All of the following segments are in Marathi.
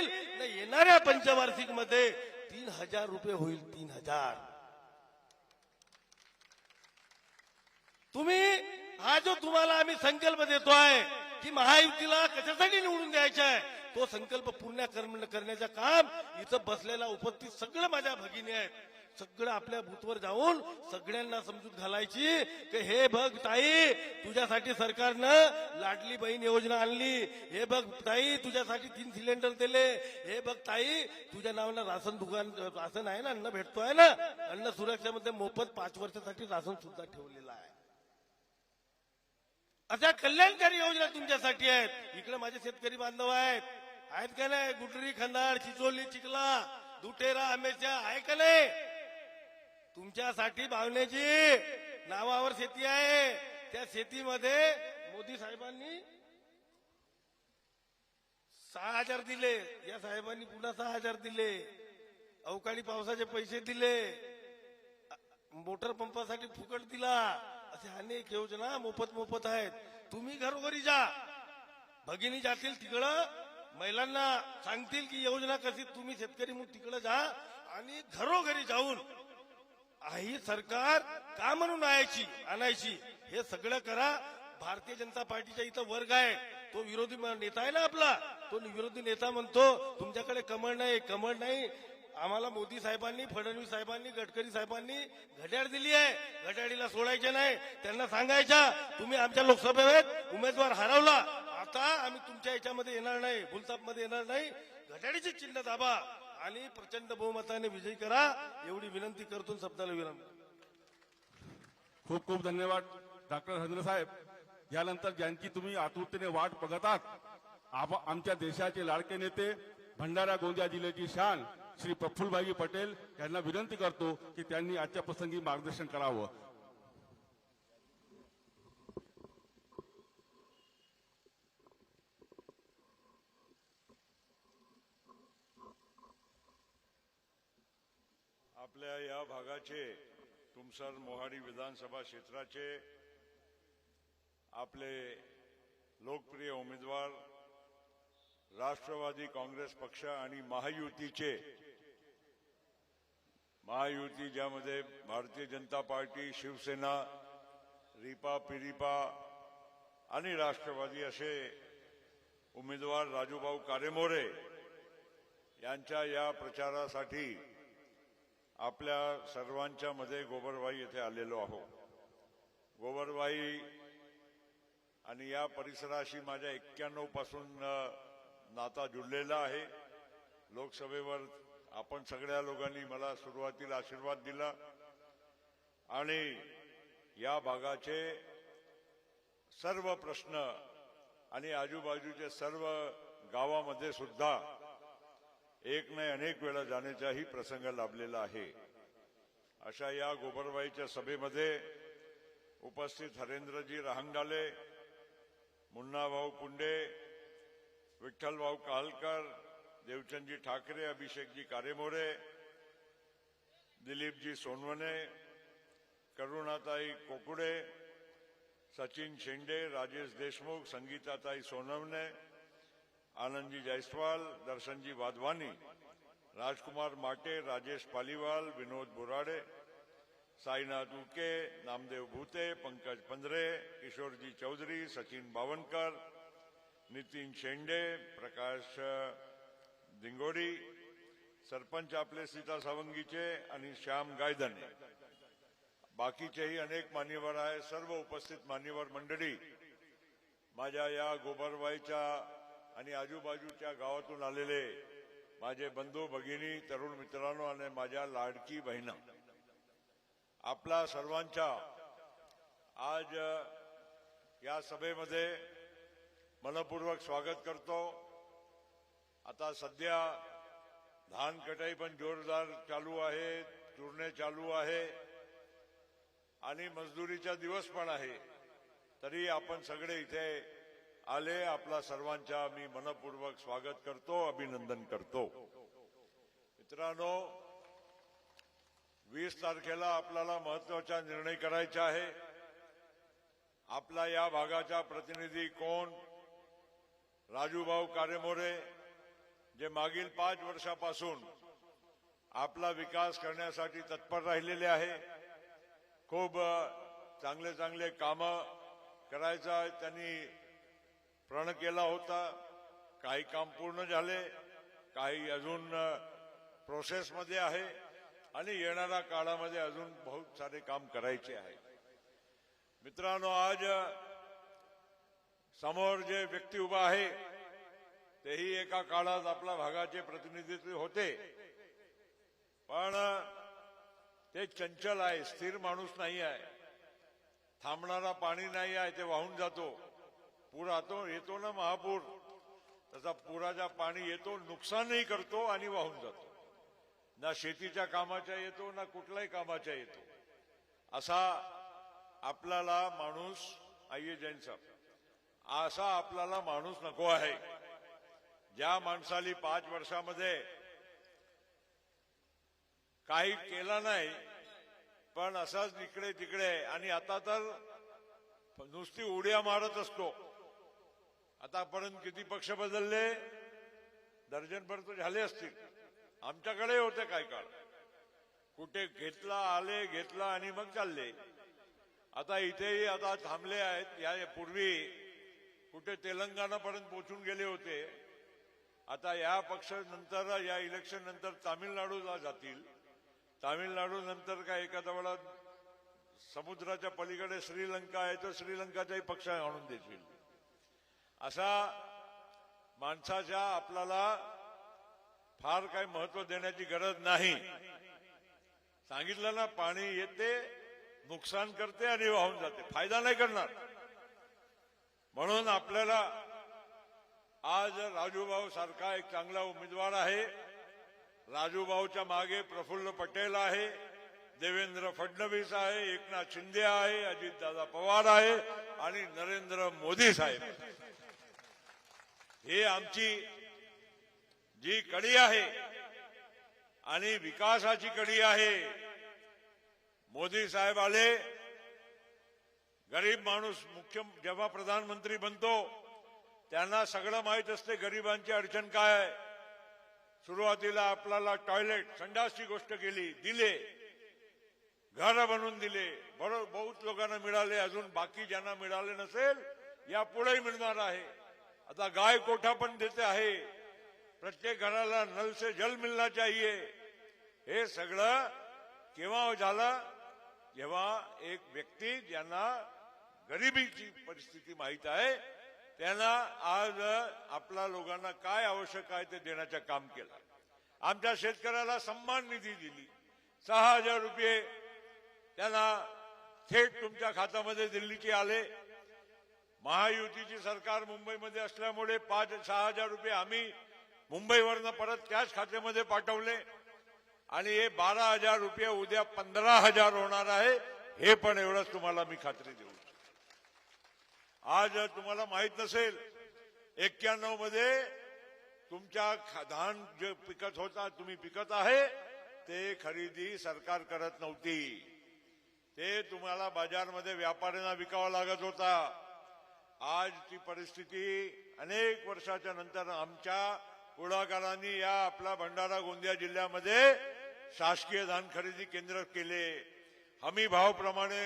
न येणाऱ्या पंचवार्षिकमध्ये तीन हजार रुपये होईल तीन हजार. तुम्ही हा जो तुम्हाला आम्ही संकल्प देतोय की महायुतीला कशासाठी निवडून द्यायचा आहे तो संकल्प पूर्ण करण्याचं काम इथं बसलेला उपस्थित सगळं माझ्या भगिनी आहेत. सगळं आपल्या बूथवर जाऊन सगळ्यांना समजूत घालायची की हे बघ ताई तुझ्यासाठी सरकारनं लाडली बहीण योजना आणली. हे बघ ताई तुझ्यासाठी तीन सिलेंडर दिले. हे बघ ताई तुझ्या नावानं राशन दुकान राशन आहे ना अन्न भेटतोय ना. अन्न सुरक्षेमध्ये मोफत पाच वर्षासाठी राशन सुद्धा ठेवलेलं आहे. अशा कल्याणकारी योजना तुमच्यासाठी आहेत. इकडे माझे शेतकरी बांधव आहेत. आहेत का नाही? गुटरी खंदाड चिचोली चिखला दुटेरा हमेशा आहे का नाही? तुमच्यासाठी भावनेची नावावर शेती आहे. त्या शेतीमध्ये मोदी साहेबांनी सहा हजार दिले. या साहेबांनी पुन्हा सहा हजार दिले. अवकाळी पावसाचे पैसे दिले. मोटर पंपासाठी फुकट दिला. असे अनेक योजना मोफत मोफत आहेत. तुम्ही घरोघरी जा. भगिनी जातील तिकडं. महिलांना सांगतील की योजना कशी तुम्ही शेतकरी म्हणून तिकडं जा आणि घरोघरी जाऊन ही सरकार का म्हणून आणायची? आणायची? हे सगळं करा. भारतीय जनता पार्टीचा इथं वर्ग आहे. तो विरोधी नेता आहे ना आपला? तो विरोधी नेता म्हणतो तुमच्याकडे कमळ नाही कमळ नाही. आम्हाला मोदी साहेबांनी फडणवीस साहेबांनी गडकरी साहेबांनी घड्याळ दिली आहे. घड्याळीला सोडायचे नाही. त्यांना सांगायच्या तुम्ही आमच्या लोकसभेत उमेदवार हरवला. आता आम्ही तुमच्या याच्यामध्ये येणार नाही. मध्ये येणार नाही. घड्याळीचे चिन्ह दाबा. आणि प्रचंड बहुमताने विजयी करा एवढी विनंती करतो शब्दाला विराम. खूप खूप धन्यवाद डॉक्टर हरेंद्र साहेब. यानंतर ज्यांची तुम्ही आतुरतेने वाट बघत आहात आमच्या देशाचे लाडके नेते भंडारा गोंदिया जिल्ह्याची शान श्री प्रफुल्लभाई पटेल यांना विनंती करतो की त्यांनी आजच्या प्रसंगी मार्गदर्शन करावं. आपल्या या भागाचे तुमसर मोहाडी विधानसभा क्षेत्राचे आपले लोकप्रिय उमेदवार राष्ट्रवादी काँग्रेस पक्ष आणि महायुतीचे महायुती ज्यामध्ये भारतीय जनता पार्टी शिवसेना रिपा पिरिपा आणि राष्ट्रवादी असे उमेदवार राजूभाऊ कारेमोरे यांच्या या प्रचारासाठी आपल्या सर्वांच्या मध्ये गोबरबाई येथे आलेलो आहोत गोबरबाई आणि या परिसराशी माझ्या एक्क्याण्णवपासून नाता जुळलेला आहे. लोकसभेवर आपण सगळ्या लोकांनी मला सुरुवातीला आशीर्वाद दिला. आणि या भागाचे सर्व प्रश्न आणि आजूबाजूचे सर्व गावामध्ये सुद्धा एक नाही अनेक वेळा जाण्याचाही प्रसंग लाभलेला आहे. अशा या गोबरबाईच्या सभेमध्ये उपस्थित हरेंद्रजी रहांगाले मुन्नाभाऊ पुंडे विठ्ठलभाऊ कालकर देवचंदजी ठाकरे अभिषेकजी कारेमोरे दिलीपजी सोनवणे करुणाताई कोकुडे सचिन शेंडे राजेश देशमुख संगीताताई सोनवणे आनंदजी जायस्वाल दर्शनजी वाधवानी राजकुमार माटे राजेश पालीवाल विनोद बोराडे साईनाथ उके नामदेव भूते पंकज पंधरे किशोरजी चौधरी सचिन बावनकर नितीन शेंडे प्रकाश दिंगोडी सरपंच आपले सीता सावंगीचे आणि श्याम गायधन बाकीचेही अनेक मान्यवर आहे सर्व उपस्थित मान्यवर मंडळी माझ्या या गोबरबाईच्या आणि आजूबाजूच्या गावातून आलेले माझे बंधू भगिनी तरुण मित्रांनो आणि माझ्या लाडकी बहिणा. आपला सर्वांच्या आज या सभेमध्ये मनपूर्वक स्वागत करतो. आता सध्या धान कटाई पण जोरदार चालू आहे चुरणे चालू आहे आणि मजदुरीचा दिवस पण आहे. तरी आपण सगळे इथे आले आपला सर्वांच्या मी मनपूर्वक स्वागत करतो अभिनंदन करतो. मित्रांनो वीस तारखेला आपल्याला महत्त्वाचा निर्णय करायचा आहे. आपला या भागाचा प्रतिनिधी कोण? राजूभाऊ कारेमोरे जे मागील पाच वर्षापासून आपला विकास करण्यासाठी तत्पर राहिलेले आहे. खूप चांगले चांगले कामं करायचा त्यांनी प्रण केला होता. काही काम पूर्ण झाले. काही अजून प्रोसेसमध्ये आहे. आणि येणाऱ्या काळामध्ये अजून बहुत सारे काम करायचे आहे. मित्रांनो आज समोर जे व्यक्ती उभा आहे तेही एका काळात आपल्या भागाचे प्रतिनिधित्व होते. पण ते चंचल आहे स्थिर माणूस नाही आहे. थांबणारा पाणी नाही आहे ते वाहून जातो. पूर आतो येतो ना महापूर त्याचा पुराचा पाणी येतो नुकसानही करतो आणि वाहून जातो. ना शेतीच्या कामाच्या येतो ना कुठल्याही कामाच्या येतो. असा आपल्याला माणूस आइए जैन साहेब असा आपल्याला माणूस नको आहे. ज्या माणसाली पाच वर्षामध्ये काही केला नाही पण असाच इकडे तिकडे आणि आता तर नुसती उड्या मारत असतो. आतापर्यंत किती पक्ष बदलले? दर्जनभर तर झाले असतील. आमच्याकडे होते काय काळ. कुठे घेतला आले घेतला आणि मग चालले. आता इथेही आता थांबले आहेत. या पूर्वी कुठे तेलंगणापर्यंत पोचून गेले होते. आता या पक्ष नंतर या इलेक्शन नंतर तामिळनाडूला जातील. तामिळनाडू नंतर काय एखादा वेळा समुद्राच्या पलीकडे श्रीलंका आहे तर श्रीलंकाचाही पक्ष आणून देतील. असा माणसाच्या आपल्याला फार काही महत्त्व देण्याची गरज नाही. सांगितलं ना पाणी येते नुकसान करते आणि वाहून जाते. फायदा नाही करणार. म्हणून आपल्याला आज राजूभाऊ सारखा एक चांगला उमेदवार आहे. राजूभाऊच्या मागे प्रफुल्ल पटेल आहे. देवेंद्र फडणवीस आहे. एकनाथ शिंदे आहे. अजितदादा पवार आहे. आणि नरेंद्र मोदी साहेब. हे आमची जी कडी आहे आणि विकासाची कडी आहे. मोदी साहेब आले. गरीब माणूस मुख्य जेव्हा प्रधानमंत्री बनतो त्यांना सगळं माहीत असते गरिबांची अडचण काय आहे. सुरुवातीला आपल्याला टॉयलेट संडासची गोष्ट केली दिले. घर बनवून दिले. बरोबर बहुत लोकांना मिळाले. अजून बाकी ज्यांना मिळाले नसेल या पुढेही मिळणार आहे. आता गाय कोठा पण देते आहे. प्रत्येक घराला नल से जल मिलना चाहिए. हे सगळं केव्हा झालं? जेव्हा एक व्यक्ती ज्यांना गरिबीची परिस्थिती माहीत आहे त्यांना आज आपल्या लोकांना काय आवश्यक आहे ते देण्याचं काम केलं. आमच्या शेतकऱ्याला सन्मान निधी दिली. सहा हजार रुपये त्यांना थेट तुमच्या खात्यामध्ये दिल्लीचे आले. महायुतीची सरकार मुंबईमध्ये असल्यामुळे पाच सहा हजार रुपये आम्ही मुंबईवरनं परत त्याच खात्यामध्ये पाठवले. आणि हे बारा हजार रुपये उद्या पंधरा हजार होणार आहे हे पण एवढंच तुम्हाला मी खात्री देऊ आज तुम्हाला माहीत नसेल एक्क्याण्णवमध्ये तुमच्या खा- धान जे पिकत होता तुम्ही पिकत आहे ते खरेदी सरकार करत नव्हती. ते तुम्हाला बाजारमध्ये व्यापाऱ्यांना विकावा लागत होता. आज ती परिस्थिती अनेक वर्षाच्या नंतर आमच्या पुढाकारांनी या आपला भंडारा गोंदिया जिल्ह्यामध्ये शासकीय धान खरेदी केंद्र केले. हमी भावाप्रमाणे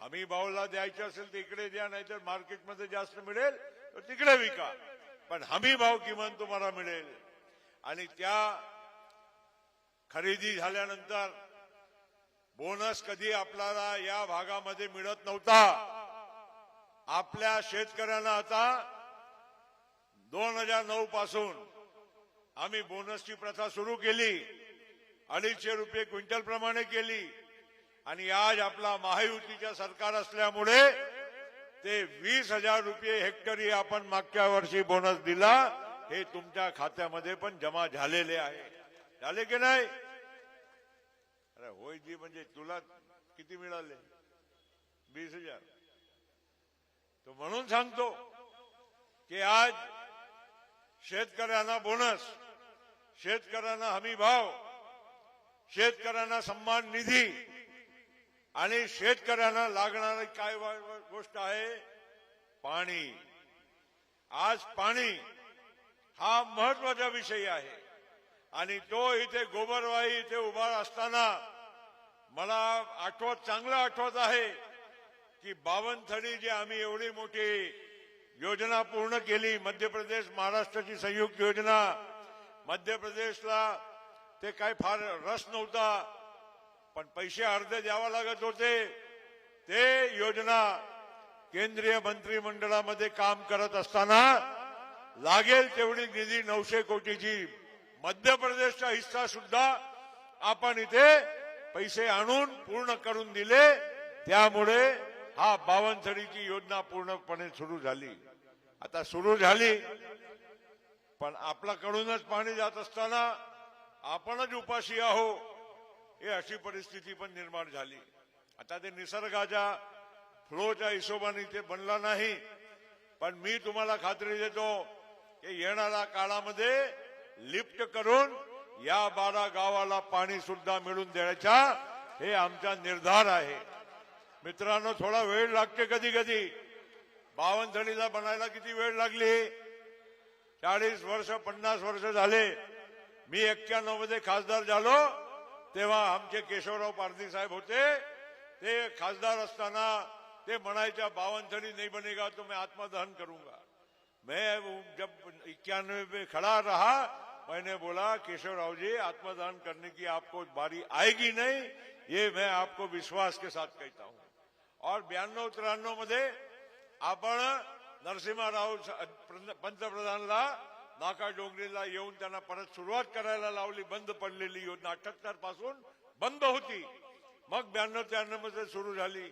हमी भावला द्यायचे असेल तर इकडे द्या नाहीतर मार्केटमध्ये जास्त मिळेल तर तिकडे विका. पण हमी भाव किमान तुम्हाला मिळेल. आणि त्या खरेदी झाल्यानंतर बोनस कधी आपल्याला या भागामध्ये मिळत नव्हता. आपल्या शेतकऱ्यांना आता दोन हजार नऊ पासून आम्ही बोनसची प्रथा सुरू केली अडीचशे रुपये क्विंटल प्रमाणे केली. आणि आज आपला महायुतीच्या सरकार असल्यामुळे ते वीस हजार रुपये हेक्टरी आपण मागच्या वर्षी बोनस दिला हे तुमच्या खात्यामध्ये पण जमा झालेले आहे. झाले की नाही? अरे होय जी म्हणजे तुला किती मिळाले? वीस हजार. तो म्हणून सांगतो की आज शेतकऱ्यांना बोनस शेतकऱ्यांना हमी भाव शेतकऱ्यांना सन्मान निधी आणि शेतकऱ्यांना लागणारी काय गोष्ट आहे? पाणी. आज पाणी हा महत्त्वाचा विषय आहे. आणि तो इथे गोबरवाई इथे उभा असताना मला आठवत चांगलं आठवत आहे की बावनथडी जी आम्ही एवढी मोठी योजना पूर्ण केली मध्य प्रदेश महाराष्ट्राची संयुक्त योजना. मध्य प्रदेशला ते काय फार रस नव्हता पण पैसे अर्धे द्यावा लागत होते. ते योजना केंद्रीय मंत्रिमंडळामध्ये काम करत असताना लागेल तेवढी निधी नऊशे कोटीची. मध्य प्रदेशचा हिस्सा सुद्धा आपण इथे पैसे आणून पूर्ण करून दिले. त्यामुळे हा बावनथडीची योजना पूर्णपणे सुरू झाली. आता सुरू झाली पण आपल्याकडूनच पाणी जात असताना आपणच उपाशी आहो हे अशी परिस्थिती पण निर्माण झाली. आता ते निसर्गाच्या फ्लोच्या हिशोबाने ते बनला नाही पण मी तुम्हाला खात्री देतो की येणाऱ्या काळामध्ये लिफ्ट करून या बारा गावाला पाणी सुद्धा मिळून देण्याचा हे आमचा निर्धार आहे. मित्रांनो थोडा वेळ लागते कधी कधी. बावनथळीला बनायला किती वेळ लागली? चाळीस वर्ष पन्नास वर्ष झाले. मी एक्क्याण्णवमध्ये खासदार झालो. तेव्हा आमचे केशवराव पारधी साहेब होते. ते खासदार असताना ते म्हणायच्या बावनथळी नाही बनेगा तो मैं आत्मदहन करूंगा. मैं जब इक्यानवे में खड़ा रहा मैंने बोला केशवराव जी आत्मदान करने की आपको बारी आएगी नहीं। ये मैं आपको विश्वास के साथ कहता हूं. और ब्याण्णव त्र्याण्णवमध्ये आपण नरसिंहराव पंतप्रधानला नाका डोंगरीला येऊन त्यांना परत सुरुवात करायला लावली बंद पडलेली योजना. अठ्याहत्तरपासून बंद होती. मग ब्याण्णव त्र्याण्णवमध्ये सुरू झाली.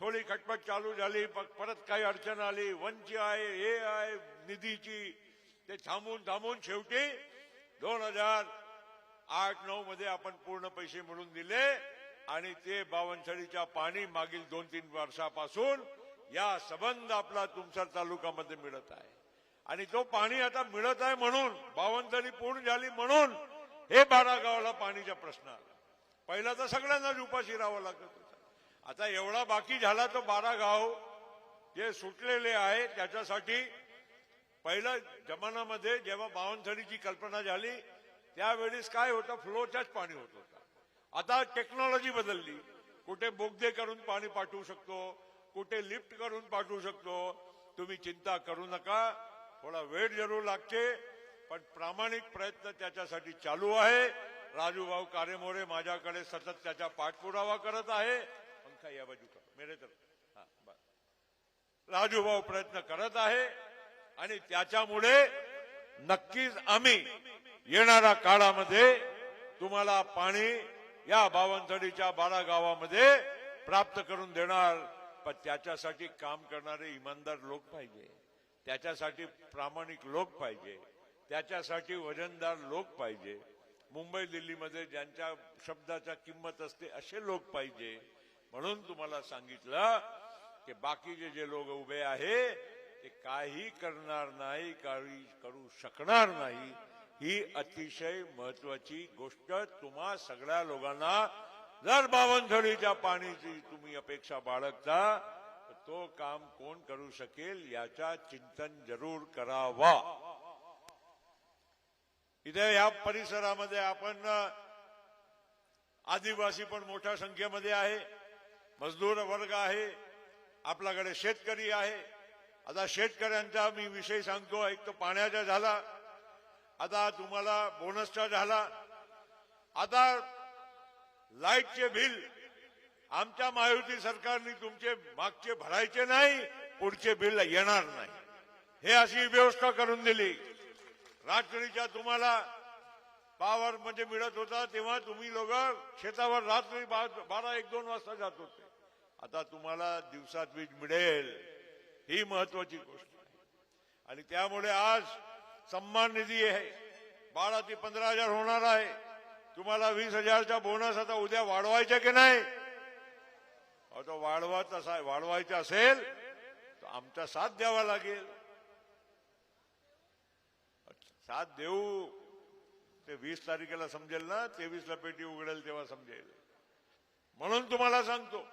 थोडी खटपट चालू झाली. परत काही अडचण आली. वंची आहे हे आहे निधीची. ते थांबून थांबून शेवटी दोन हजार आठ नऊ मध्ये आपण पूर्ण पैसे मिळून दिले. आणि ते बावनसळीच्या पाणी मागील दोन तीन वर्षापासून या संबंध आपला तुमचा तालुक्यामध्ये मिळत आहे. आणि तो पाणी आता मिळत आहे म्हणून बावनसळी पूर्ण झाली म्हणून हे बारा गावाला पाणीचा प्रश्न आला. पहिला तर सगळ्यांनाच उपाशी राहावं लागत आता एवढा बाकी झाला तो बारा गाव जे सुटलेले आहे त्याच्यासाठी पहिल्या जमान्यामध्ये जेव्हा बावनसळीची कल्पना झाली त्यावेळेस काय होतं फ्लोच्याच पाणी होतं. आता टेक्नॉलॉजी बदलली. कुठे बोगदे करून पाणी पाठवू शकतो कुठे लिफ्ट करून पाठवू शकतो तुम्ही चिंता करू नका. थोडा वेळ जरूर लागते पण प्रामाणिक प्रयत्न त्याच्यासाठी चालू आहे. राजूभाऊ कारेमोरे माझ्याकडे सतत त्याचा पाठपुरावा करत आहे. पंखा या बाजू का मेरे तर राजूभाऊ प्रयत्न करत आहे. आणि त्याच्यामुळे नक्कीच आम्ही येणाऱ्या काळामध्ये तुम्हाला पाणी या बावनथडीच्या बारा गावामध्ये प्राप्त करून देणार. पण त्याच्यासाठी काम करणारे इमानदार लोक पाहिजे. त्याच्यासाठी प्रामाणिक लोक पाहिजे. त्याच्यासाठी वजनदार लोक पाहिजे. मुंबई दिल्लीमध्ये ज्यांच्या शब्दाच्या किंमत असते असे लोक पाहिजे. म्हणून तुम्हाला सांगितलं की बाकीचे जे लोक उभे आहे ते काही करणार नाही काही करू शकणार नाही. ही अतिशय महत्वाची गोष्ट तुम्हा सगळ्या लोकांना जर बावनथळीच्या पाणीची तुम्ही अपेक्षा बाळगता तो काम कोण करू शकेल याचा चिंतन जरूर करावा. इथे या परिसरामध्ये आपण आदिवासी पण मोठ्या संख्येमध्ये आहे मजदूर वर्ग आहे आपल्याकडे शेतकरी आहे. आता शेतकऱ्यांचा मी विषय सांगतो एक तर पाण्याचा झाला आता तुम्हाला बोनसचा झाला आता लाईटचे बिल आमच्या महायुती सरकारने तुमचे मागचे भरायचे नाही पुढचे बिल येणार नाही. हे अशी व्यवस्था करून दिली. रात्रीच्या तुम्हाला पावर म्हणजे मिळत होता तेव्हा तुम्ही लोक शेतावर रात्री बा- बारा एक दोन वाजता जात होते. आता तुम्हाला दिवसात वीज मिळेल. ही महत्वाची गोष्ट आहे. आणि त्यामुळे आज सन्मान निधी आहे. बारा ते पंधरा हजार होणार आहे. तुम्हाला वीस हजारचा बोनस आता उद्या वाढवायचा की नाही? आता तो वाढवायचा असा- वाढवायचा असेल तर आमचा साथ द्यावा लागेल. साथ देऊ ते वीस तारखेला समजेल ना? तेवीसला पेटी उघडेल तेव्हा समजेल. म्हणून तुम्हाला सांगतो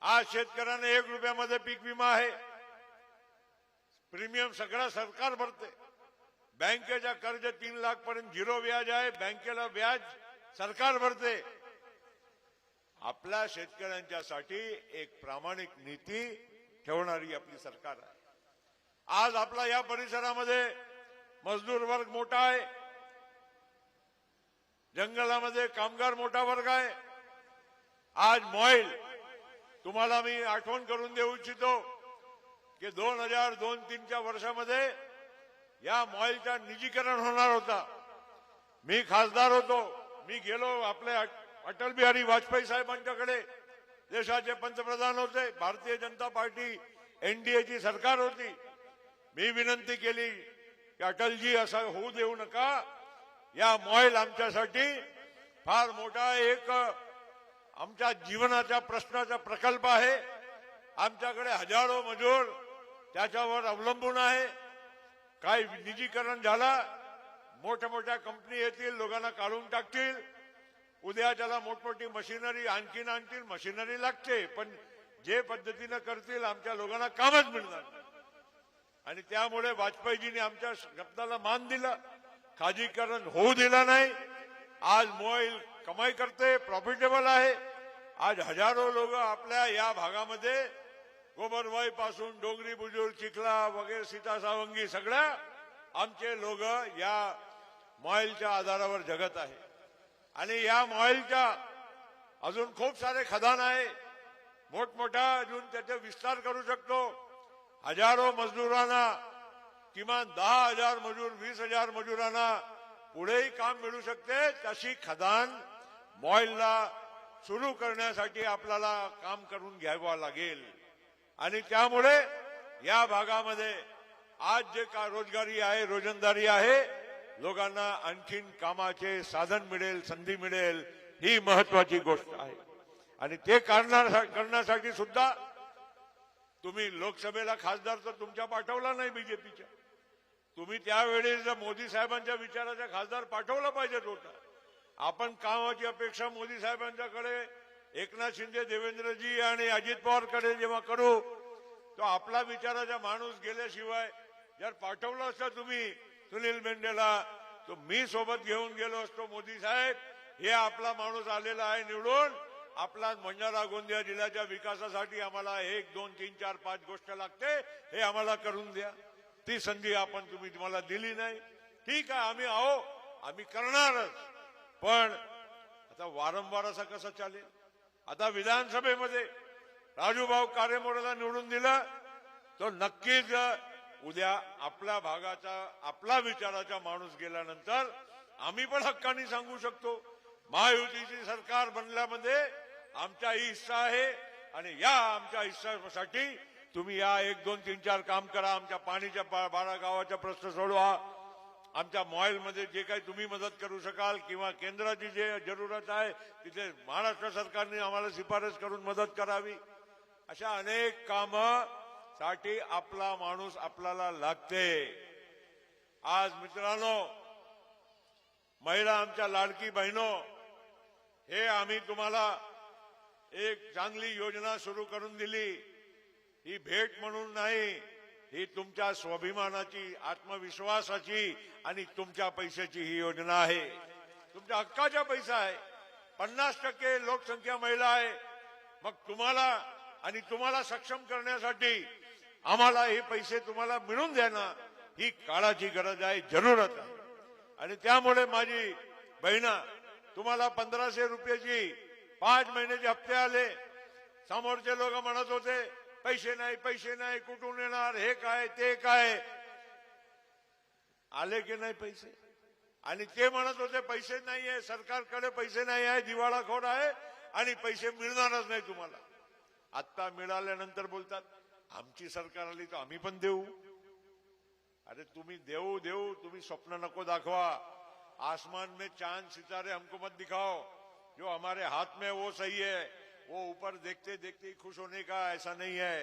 आज शेतकऱ्यांना एक रुपयामध्ये पीक विमा आहे. प्रीमियम सगळा सरकार भरते बँकेच्या कर्ज तीन लाख पर्यंत झिरो व्याज आहे. बँकेला व्याज सरकार भरते. आपल्या शेतकऱ्यांच्यासाठी एक प्रामाणिक नीती ठेवणारी आपली सरकार आहे. आज आपला या परिसरामध्ये मजदूर वर्ग मोठा आहे. जंगलामध्ये कामगार मोठा वर्ग आहे. आज मॉईल तुम्हाला मी आठवण करून देऊ इच्छितो की दोन हजार दोन तीनच्या वर्षामध्ये या मॉईलचा निजीकरण होणार होता. मी खासदार होतो. मी गेलो आपले अट- अटल बिहारी वाजपेयी साहेबांच्याकडे. देशाचे पंतप्रधान होते. भारतीय जनता पार्टी एनडीएची सरकार होती. मी विनंती केली की अटलजी असं होऊ देऊ नका. या मॉईल आमच्यासाठी फार मोठा एक आमच्या जीवनाच्या प्रश्नाचा प्रकल्प आहे. आमच्याकडे हजारो मजूर त्याच्यावर अवलंबून आहे. काय निजीकरण झालं मोठ्या मोठ्या कंपनी येतील लोकांना काढून टाकतील. उद्या त्याला मोठमोठी मशिनरी आणखीन आणतील मशिनरी लागते पण जे पद्धतीनं करतील आमच्या लोकांना कामच मिळणार आणि त्यामुळे वाजपेयीजींनी आमच्या शब्दाला मान दिला. खाजगीकरण होऊ दिला नाही. आज मोबाईल कमाई करते प्रॉफिटेबल आहे. आज हजारो लोक आपल्या या भागामध्ये गोबरवाई पासून डोंगरी बुजुर्ग चिखला वगैरे सीता सावंगी सगळ्या आमचे लोक या मॉईलच्या आधारावर जगत आहे. आणि या मॉईलच्या अजून खूप सारे खदान आहे. मोठमोठा अजून त्याचा विस्तार करू शकतो. हजारो मजदूरांना किमान दहा हजार मजूर वीस हजार मजुरांना पुढेही काम मिळू शकते. तशी खदान मॉईलला सुरू करण्यासाठी आपल्याला काम करून घ्यावं लागेल. आणि त्यामुळे या भागामध्ये आज जे का रोजगारी आहे रोजंदारी आहे लोकांना आणखीन कामाचे साधन मिळेल संधी मिळेल ही महत्वाची गोष्ट आहे. आणि ते करण्यासाठी सुद्धा तुम्ही लोकसभेला खासदार तर तुमच्या पाठवला नाही बीजेपीच्या. तुम्ही त्यावेळी जर मोदी साहेबांच्या विचाराचा खासदार पाठवला पाहिजेत होता. आपण कामाची अपेक्षा मोदी साहेबांच्याकडे एकनाथ शिंदे देवेंद्रजी आणि अजित पवारकडे जेव्हा करू तो आपला विचाराचा माणूस गेल्याशिवाय जर पाठवलं असतं तुम्ही सुनील मेंढेला तो मी सोबत घेऊन गेलो असतो मोदी साहेब. हे आपला माणूस आलेला आहे निवडून. आपला मंजारा गोंदिया जिल्ह्याच्या विकासासाठी आम्हाला एक दोन तीन चार पाच गोष्ट लागते. हे आम्हाला करून द्या. ती संधी आपण तुम्ही तुम्हाला दिली नाही. ठीक आहे आम्ही आहो. आम्ही करणारच. पण आता वारंवार असं कसं चालेल? आता विधानसभेमध्ये राजूभाऊ कार्यमोडाला निवडून दिलं तर नक्कीच उद्या आपल्या भागाचा आपला विचाराचा माणूस गेल्यानंतर आम्ही पण हक्कानी सांगू शकतो. महायुतीची सरकार बनल्यामध्ये आमचा ही हिस्सा आहे आणि या आमच्या हिस्सासाठी तुम्ही या एक दोन तीन चार काम करा. आमच्या पाणीच्या बारा गावाचा प्रश्न सोडवा. आमच्या मॉईलमध्ये जे काही तुम्ही मदत करू शकाल किंवा केंद्राची जे जरूरत आहे तिथे महाराष्ट्र सरकारने आम्हाला शिफारस करून मदत करावी. अशा अनेक कामासाठी आपला माणूस आपल्याला लागते. आज मित्रांनो महिला आमच्या लाडकी बहिणो हे आम्ही तुम्हाला एक चांगली योजना सुरू करून दिली. ही भेट म्हणून नाही ही तुमच्या स्वाभिमानाची आत्मविश्वासाची आणि तुमच्या पैशाची ही योजना आहे. तुमच्या हक्काचा पैसा आहे. पन्नास टक्के लोकसंख्या महिला आहे. मग तुम्हाला आणि तुम्हाला सक्षम करण्यासाठी आम्हाला हे पैसे तुम्हाला मिळून द्याना ही काळाची गरज आहे जरूरत आहे. आणि त्यामुळे माझी बहिणा तुम्हाला पंधराशे रुपयाची पाच महिन्याचे हप्ते आले. समोरचे लोक म्हणत होते पैसे नाही पैसे नाही कुठून येणार हे काय ते काय? आले की नाही पैसे? आणि ते म्हणत होते पैसे नाही आहे सरकारकडे पैसे नाही आहे दिवाळाखोर आहे आणि पैसे मिळणारच नाही तुम्हाला. आत्ता मिळाल्यानंतर बोलतात आमची सरकार आली तर आम्ही पण देऊ. अरे तुम्ही देऊ देऊ तुम्ही स्वप्न नको दाखवा. आसमान में चांद सितारे हमको मत दिखाओ. जो हमारे हाथ में वो सही है. वो ऊपर देखते देखते ही खुश होने का ऐसा नहीं है।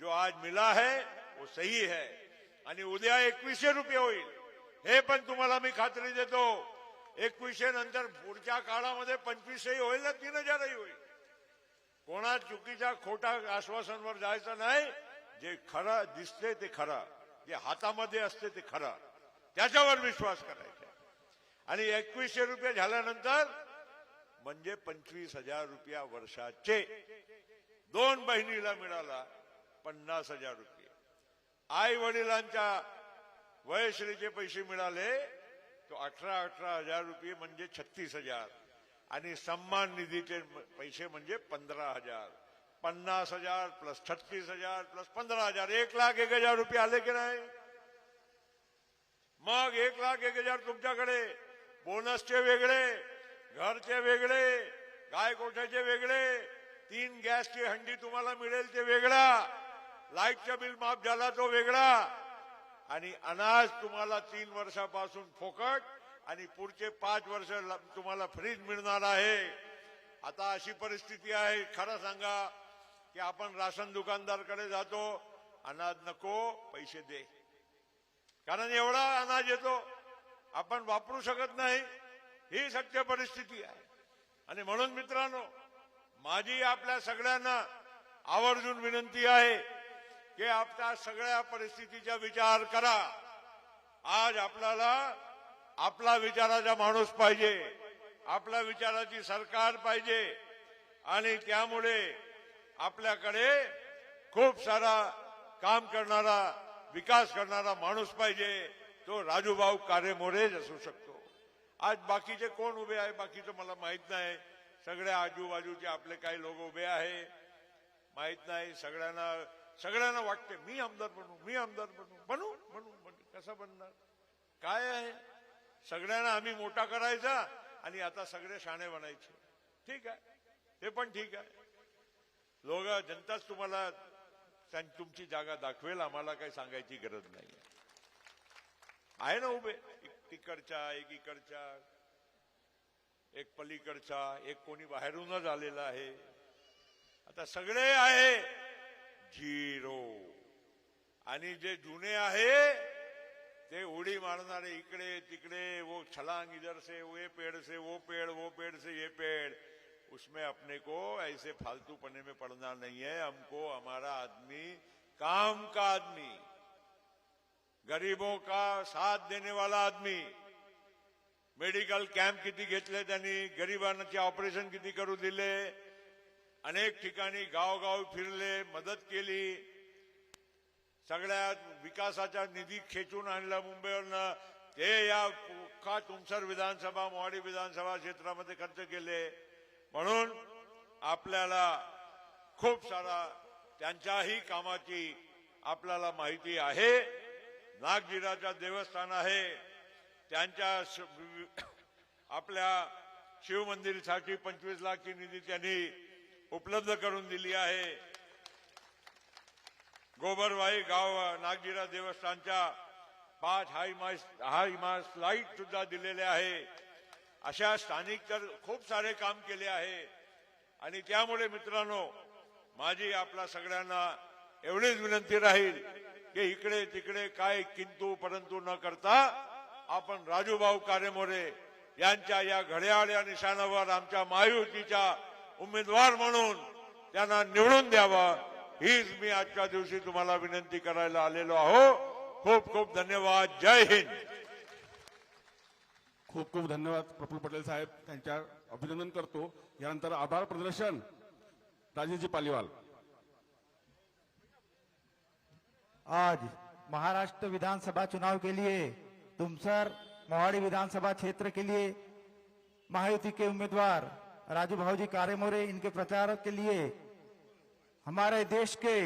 जो आज मिला है वो सही है। आणि उद्या एकवीसशे रुपये होईल। हे पण तुम्हाला मी खात्री देतो एकवीसशे नंतर पुढच्या काळामध्ये पंचवीसशे होईल ना तीन हजारही होईल. कोणा चुकीच्या खोटा आश्वासनवर जायचं नाही जे खरं दिसते ते खरं जे हातामध्ये असते ते खरं. त्याच्यावर विश्वास करायचा आणि एकवीसशे रुपये झाल्यानंतर म्हणजे पंचवीस हजार रुपया वर्षाचे. दोन बहिणीला मिळाला पन्नास हजार रुपये. आई वडिलांच्या वयश्रीचे पैसे मिळाले तो अठरा अठरा हजार रुपये म्हणजे छत्तीस हजार. आणि सन्मान निधीचे पैसे म्हणजे पंधरा हजार. पन्नास हजार प्लस छत्तीस हजार प्लस पंधरा हजार. एक लाख एक हजार रुपये आले की नाही? मग एक लाख एक हजार तुमच्याकडे. बोनसचे वेगळे. घरचे वेगळे गाय कोठ्याचे वेगळे तीन गॅसची हंडी तुम्हाला मिळेल ते वेगळा लाईटचं बिल माफ झाला तो वेगळा. आणि अनाज तुम्हाला तीन वर्षापासून फोकट आणि पुढचे पाच वर्ष तुम्हाला फ्रीज मिळणार आहे. आता अशी परिस्थिती आहे खरं सांगा की आपण राशन दुकानदारकडे जातो अनाज नको पैसे दे. कारण एवढा अनाज येतो आपण वापरू शकत नाही. ही सत्य परिस्थिती आहे. आणि म्हणून मित्रांनो माझी आपल्या सगळ्यांना आवर्जून विनंती आहे की आपल्या सगळ्या परिस्थितीचा विचार करा. आज आपल्याला आपला विचाराचा माणूस पाहिजे आपल्या विचाराची सरकार पाहिजे आणि त्यामुळे आपल्याकडे खूप सारा काम करणारा विकास करणारा माणूस पाहिजे तो राजूभाऊ कारेमोरेच असू शकतो. आज बाकीचे कोण उभे आहे? बाकीचं मला माहीत नाही. सगळ्या आजूबाजूचे आपले काही लोक उभे आहे. माहीत नाही सगळ्यांना सगळ्यांना वाटते मी आमदार बनू मी आमदार बनू बनू बनू कसं बनणार? काय आहे? सगळ्यांना आम्ही मोठा करायचा आणि आता सगळे शाणे बनायचे. ठीक आहे? ते पण ठीक आहे. लोक जनताच तुम्हाला तुमची जागा दाखवेल. आम्हाला काही सांगायची गरज नाही. आहे ना उभे? एक तिकडच्या एक इकडच्या एक पलीकडचा एक कोणी बाहेरूनच आलेला आहे. आता सगळे आहे झिरो. आणि जे जुने आहे ते उडी मारणारे इकडे तिकडे वो छलांग इधर से वे पेड़ से वो पेड़ वो पेड़ से ये पेड़. उसमें अपने को ऐसे फालतू पने में पड़ना नहीं है. हमको हमारा आदमी काम का आदमी. गरीबों का साथ देने वाला आदमी मेडिकल कॅम्प किती घेतले त्यांनी गरिबांचे ऑपरेशन किती करू दिले अनेक ठिकाणी गावगाव फिरले मदत केली सगळ्या विकासाचा निधी खेचून आणला मुंबईवरनं ते या का तुमसर विधानसभा मोहाडी विधानसभा क्षेत्रामध्ये खर्च केले. म्हणून आपल्याला खूप सारा त्यांच्याही कामाची आपल्याला माहिती आहे. नागजिराचा देवस्थान आहे. त्यांच्या आपल्या शिवमंदिरसाठी पंचवीस लाखची निधी त्यांनी उपलब्ध करून दिली आहे. गोबरवाई गाव नागजिरा देवस्थानच्या पाच हायमास हायमास लाइट सुद्धा दिलेले आहे. अशा स्थानिक तर खूप सारे काम केले आहे. आणि त्यामुळे मित्रांनो माझी आपल्या सगळ्यांना एवढीच विनंती राहील की इकडे तिकडे काय किंतु परंतु न करता आपण राजूभाऊ कारेमोरे यांच्या या घड्याळ या निशाणावर आमच्या महायुतीच्या उमेदवार म्हणून त्यांना निवडून द्यावं हीच मी आजच्या दिवशी तुम्हाला विनंती करायला आलेलो आहो खूप खूप धन्यवाद जय हिंद खूप खूप धन्यवाद प्रफुल्ल पटेल साहेब त्यांच्या अभिनंदन करतो यानंतर आभार प्रदर्शन राजेजी पालीवाल आज महाराष्ट्र विधानसभा चुनाव के लिए, तुमसर मोहाड़ी विधानसभा क्षेत्र के लिए महायुति के उम्मीदवार राजू भाऊजी कारेमोरे इनके प्रचार के लिए हमारे देश के